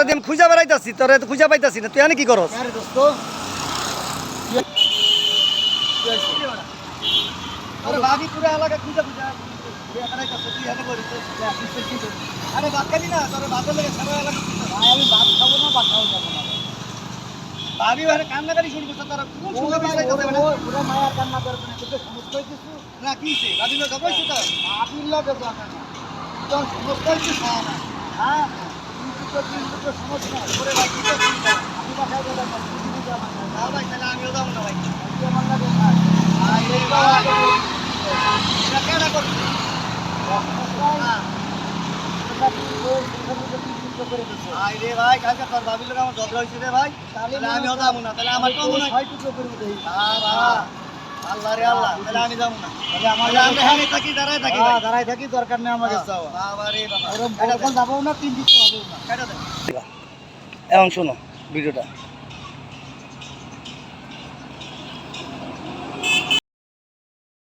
আমি খুঁজা বেড়াইতাছি তোরে তো খুঁজা পাইতাছি না। তুই এনে কি করস? ভাবি ওখানে শুরু করছে তারা কোন সুযোগ ভাই, পাইতে দেবে না? ও, পুরা মায়া কান্না করবে না কিন্তু সমস্যা কিছু না ভাবি লোক কিছু খাওয়া না হ্যাঁ। আর ভাই কালকে তোর ভাবির লোক আমার ঝগড়া হয়েছে রে ভাই তাহলে আমিও যাব না না আল্লাহ রে আল্লাহ তাহলে আমি যাব না। তাহলে আমরা এখানে থাকি দাঁড়ায় থাকি দাঁড়াই থাকি দরকার নেই আমাকে চাওয়া বাবা রে বাবা। ওরকম যাব না তিন দিন হবে না। কাটা এবং শোনো ভিডিওটা।